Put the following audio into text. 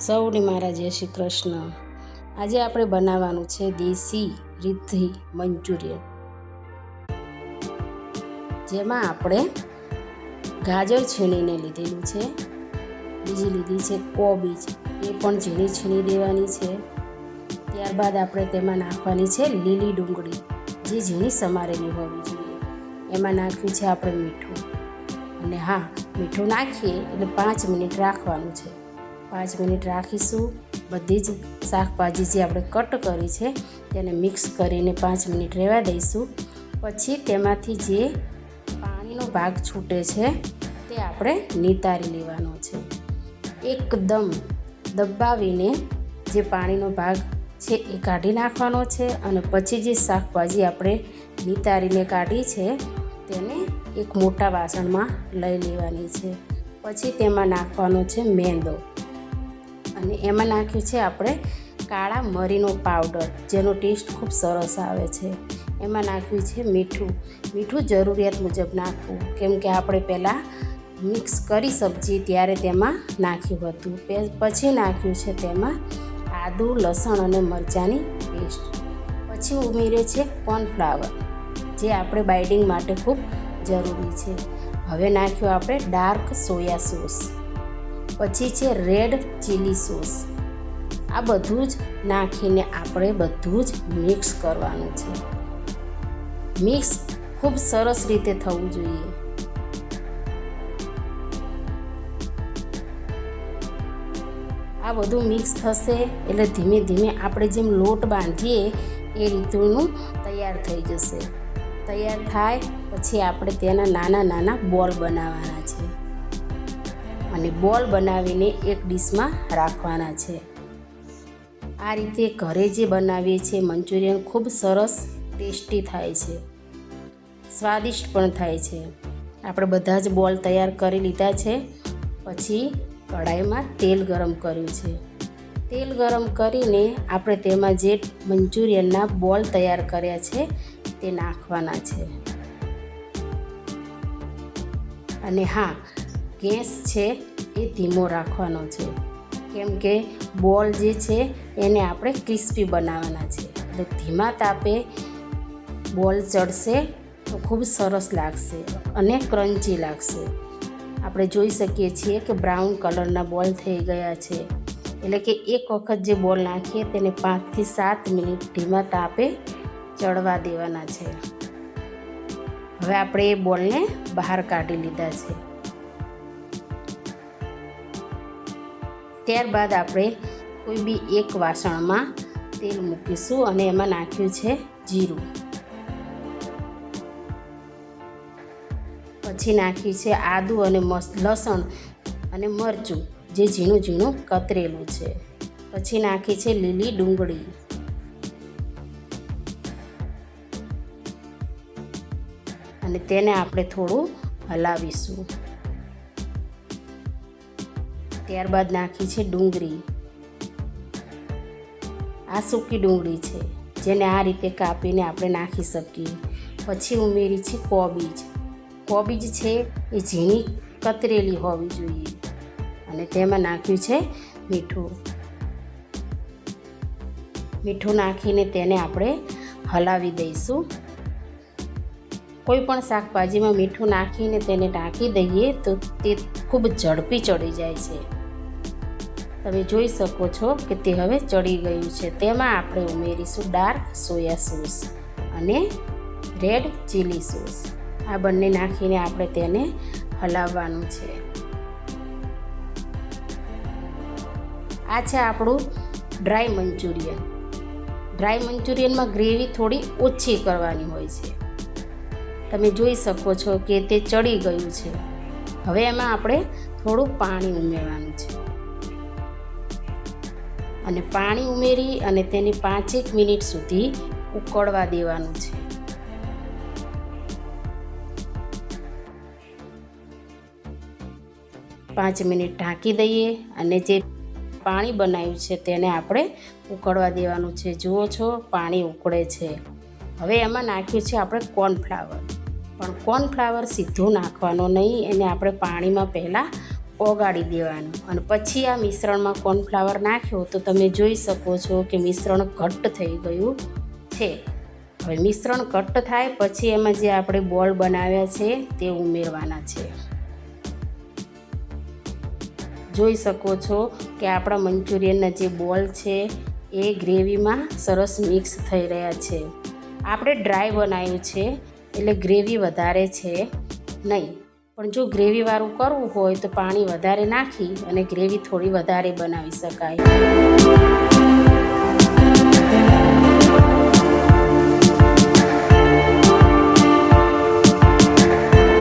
સૌને મારા જય શ્રી કૃષ્ણ. આજે આપણે બનાવવાનું છે દેશી રીતથી મંચુરિયન. જેમાં આપણે ગાજર છીણીને લીધેલું છે. બીજી લીધી છે કોબીજ. એ પણ ઝીણી છીણી દેવાની છે. ત્યારબાદ આપણે તેમાં નાખવાની છે લીલી ડુંગળી. જે ઝીણી સમારેલી હોવી જોઈએ. એમાં નાખ્યું છે આપણે મીઠું. અને હા, મીઠું નાખીએ એટલે પાંચ મિનિટ રાખવાનું છે. પાંચ મિનિટ રાખીશું. બધી જ શાકભાજી જે આપણે કટ કરી છે, તેને મિક્સ કરીને પાંચ મિનિટ રહેવા દઈશું. પછી તેમાંથી જે પાણીનો ભાગ છૂટે છે, તે આપણે નિતારી લેવાનો છે. એકદમ દબાવીને જે પાણીનો ભાગ છે, એ કાઢી નાખવાનો છે અને પછી જે શાકભાજી આપણે નિતારીને કાઢી છે, તેને એક મોટા વાસણમાં લઈ લેવાની છે. પછી તેમાં નાખવાનો છે મેંદો. અને એમાં નાખ્યું છે આપણે કાળા મરીનો પાવડર, જેનો ટેસ્ટ ખૂબ સરસ આવે છે. એમાં નાખ્યું છે મીઠું. મીઠું જરૂરિયાત મુજબ નાખવું. કેમ કે આપણે પહેલાં મિક્સ કરી સબ્જી ત્યારે તેમાં નાખ્યું હતું. પછી નાખ્યું છે તેમાં આદુ, લસણ અને મરચાંની પેસ્ટ. પછી ઉમેરે છે કોર્નફ્લાવર, જે આપણે બાઇડિંગ માટે ખૂબ જરૂરી છે. હવે નાખ્યું આપણે ડાર્ક સોયા સોસ. પછી છે રેડ ચીલી સોસ. આ બધું જ નાખીને આપણે બધું જ મિક્સ કરવાનું છે. મિક્સ ખૂબ સરસ રીતે થવું જોઈએ. આ બધું મિક્સ થશે એટલે ધીમે ધીમે આપણે જેમ લોટ બાંધીએ એ રીતનું તૈયાર થઈ જશે. તૈયાર થાય પછી આપણે તેના નાના નાના બોલ બનાવવાના છે. અને બોલ બનાવીને એક ડીશમાં રાખવાના છે. આ રીતે ઘરે જે બનાવીએ છીએ, મંચુરિયન ખૂબ સરસ, ટેસ્ટી થાય છે. સ્વાદિષ્ટ પણ થાય છે. આપણે બધા જ બોલ તૈયાર કરી લીધા છે. પછી કઢાઈમાં તેલ ગરમ કર્યું છે. તેલ ગરમ કરીને આપણે તેમાં જે મંચુરિયનના બોલ તૈયાર કર્યા છે, તે નાખવાના છે. અને હા, ગેસ છે એ ધીમો રાખવાનો છે. કેમ કે બોલ જે છે એને આપણે ક્રિસ્પી બનાવવાના છે. એટલે ધીમા તાપે બોલ ચડશે તો ખૂબ સરસ લાગશે અને ક્રન્ચી લાગશે. આપણે જોઈ શકીએ છીએ કે બ્રાઉન કલરના બોલ થઈ ગયા છે. એટલે કે એક વખત જે બોલ નાખીએ તેને પાંચથી સાત મિનિટ ધીમા તાપે ચડવા દેવાના છે. હવે આપણે એ બોલને બહાર કાઢી લીધા છે. ત્યારબાદ આપણે કોઈ બી એક વાસણમાં તેલ મૂકીશું અને એમાં નાખ્યું છે જીરું. પછી નાખ્યું છે આદું અને મસ્ત લસણ અને મરચું, જે ઝીણું ઝીણું કતરેલું છે. પછી નાખી છે લીલી ડુંગળી. અને તેને આપણે થોડું હલાવીશું. ત્યારબાદ નાખી છે ડુંગળી. આ સૂકી ડુંગળી છે, જેને આ રીતે કાપીને આપણે નાખી શકીએ. પછી ઉમેરી છે કોબીજ. કોબીજ છે એ ઝીણી કતરેલી હોવી જોઈએ અને તેમાં નાખ્યું છે મીઠું. મીઠું નાખીને તેને આપણે હલાવી દઈશું. કોઈ પણ શાકભાજીમાં મીઠું નાખીને તેને ઢાંકી દઈએ તો તે ખૂબ ઝડપી ચડી જાય છે. તમે જોઈ શકો છો કે તે હવે ચડી ગયું છે. તેમાં આપણે ઉમેરીશું ડાર્ક સોયા સોસ અને રેડ ચીલી સોસ. આ બંને નાખીને આપણે તેને હલાવવાનું છે. આ છે આપણું ડ્રાય મંચુરિયન. ડ્રાય મંચુરિયનમાં ગ્રેવી થોડી ઓછી કરવાની હોય છે. તમે જોઈ શકો છો કે તે ચડી ગયું છે. હવે એમાં આપણે થોડું પાણી ઉમેરવાનું છે. અને પાણી ઉમેરી અને તેને પાંચેક મિનિટ સુધી ઉકળવા દેવાનું છે. પાંચ મિનિટ ઢાંકી દઈએ અને જે પાણી બનાવ્યું છે તેને આપણે ઉકળવા દેવાનું છે. જુઓ છો, પાણી ઉકળે છે. હવે એમાં નાખ્યું છે આપણે કોર્નફ્લાવર પણ કોર્નફ્લાવર સીધું નાખવાનો નહીં, એને આપણે પાણીમાં પહેલાં ઓગાળી દેવાનું. અને પછી આ મિશ્રણમાં કોર્નફ્લાવર નાખ્યો તો તમે જોઈ શકો છો કે મિશ્રણ ઘટ્ટ થઈ ગયું છે. હવે મિશ્રણ ઘટ્ટ થાય પછી એમાં જે આપણે બોલ બનાવ્યા છે તે ઉમેરવાના છે. જોઈ શકો છો કે આપણા મંચુરિયનના જે બોલ છે એ ગ્રેવીમાં સરસ મિક્સ થઈ રહ્યા છે. આપણે ડ્રાય બનાવ્યું છે, એટલે ગ્રેવી વધારે છે નહીં. પણ જો ગ્રેવીવાળું કરવું હોય તો પાણી વધારે નાખી અને ગ્રેવી થોડી વધારે બનાવી શકાય.